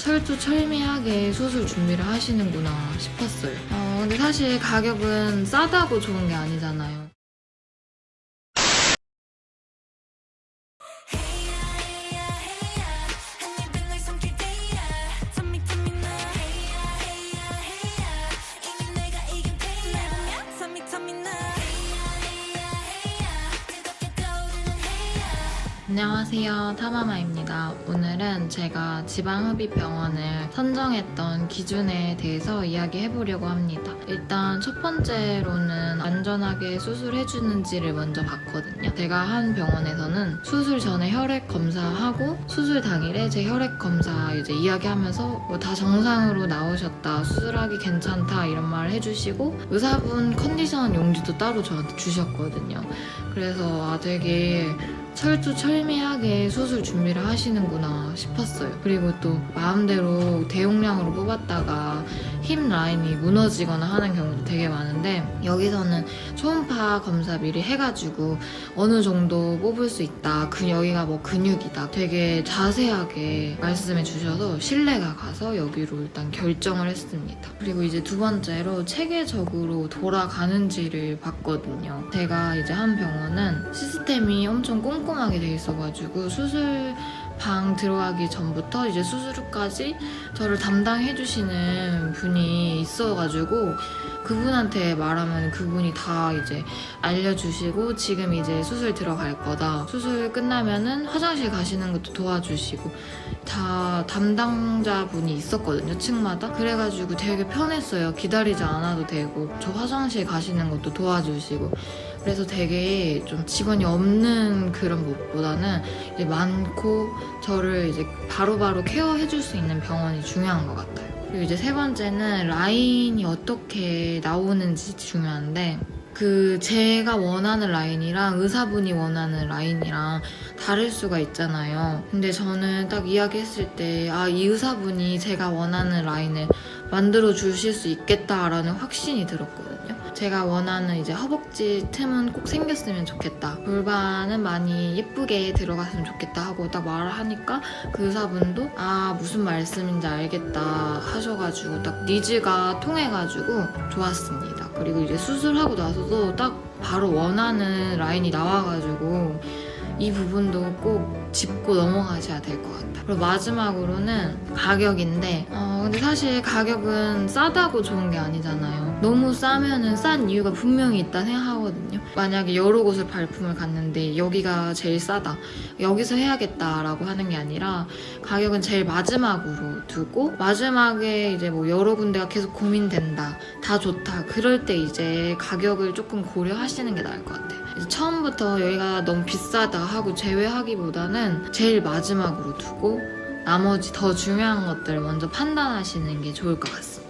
철두 철미하게 수술 준비를 하시는구나 싶었어요. 어, 근데 사실 가격은 싸다고 좋은 게 아니잖아요. 안녕하세요. 타마마입니다. 오늘은 제가 지방흡입병원을 선정했던 기준에 대해서 이야기해 보려고 합니다. 일단 첫 번째로는 안전하게 수술해주는지를 먼저 봤거든요. 제가 한 병원에서는 수술 전에 혈액 검사하고 수술 당일에 제 혈액 검사 이제 이야기하면서 뭐 다 정상으로 나오셨다, 수술하기 괜찮다 이런 말 해주시고 의사분 컨디션 용지도 따로 저한테 주셨거든요. 그래서 아 되게 철두 철미하게 수술 준비를 하시는구나 싶었어요. 그리고 또 마음대로 대용량으로 뽑았다가 힙 라인이 무너지거나 하는 경우도 되게 많은데 여기서는 초음파 검사 미리 해가지고 어느 정도 뽑을 수 있다. 그 여기가 뭐 근육이다. 되게 자세하게 말씀해 주셔서 신뢰가 가서 여기로 일단 결정을 했습니다. 그리고 이제 두 번째로 체계적으로 돌아가는지를 봤거든요. 제가 이제 한 병원은 시스템이 엄청 꼼꼼하게 돼 있어가지고 수술 방 들어가기 전부터 이제 수술 후까지 저를 담당해 주시는 분이 있어가지고 그분한테 말하면 그분이 다 이제 알려주시고 지금 이제 수술 들어갈 거다. 수술 끝나면은 화장실 가시는 것도 도와주시고 다 담당자분이 있었거든요 층마다. 그래가지고 되게 편했어요. 기다리지 않아도 되고 저 화장실 가시는 것도 도와주시고. 그래서 되게 좀 직원이 없는 그런 곳보다는 이제 많고 저를 이제 바로 바로 케어해 줄 수 있는 병원이 중요한 것 같아요. 그리고 이제 세 번째는 라인이 어떻게 나오는지 중요한데 그 제가 원하는 라인이랑 의사분이 원하는 라인이랑 다를 수가 있잖아요. 근데 저는 딱 이야기했을 때 아 이 의사분이 제가 원하는 라인을 만들어 주실 수 있겠다라는 확신이 들었거든요. 제가 원하는 이제 허벅지 틈은 꼭 생겼으면 좋겠다. 골반은 많이 예쁘게 들어갔으면 좋겠다 하고 딱 말을 하니까 그 의사분도 아 무슨 말씀인지 알겠다 하셔가지고 딱 니즈가 통해가지고 좋았습니다. 그리고 이제 수술하고 나서도 딱 바로 원하는 라인이 나와가지고 이 부분도 꼭 짚고 넘어가셔야 될 것 같아요. 그리고 마지막으로는 가격인데, 어, 근데 사실 가격은 싸다고 좋은 게 아니잖아요. 너무 싸면은 싼 이유가 분명히 있다 생각하거든요. 만약에 여러 곳을 발품을 갔는데 여기가 제일 싸다. 여기서 해야겠다라고 하는 게 아니라 가격은 제일 마지막으로 두고 마지막에 이제 뭐 여러 군데가 계속 고민된다. 다 좋다. 그럴 때 이제 가격을 조금 고려하시는 게 나을 것 같아요. 처음부터 여기가 너무 비싸다 하고 제외하기보다는 제일 마지막으로 두고 나머지 더 중요한 것들을 먼저 판단하시는 게 좋을 것 같습니다.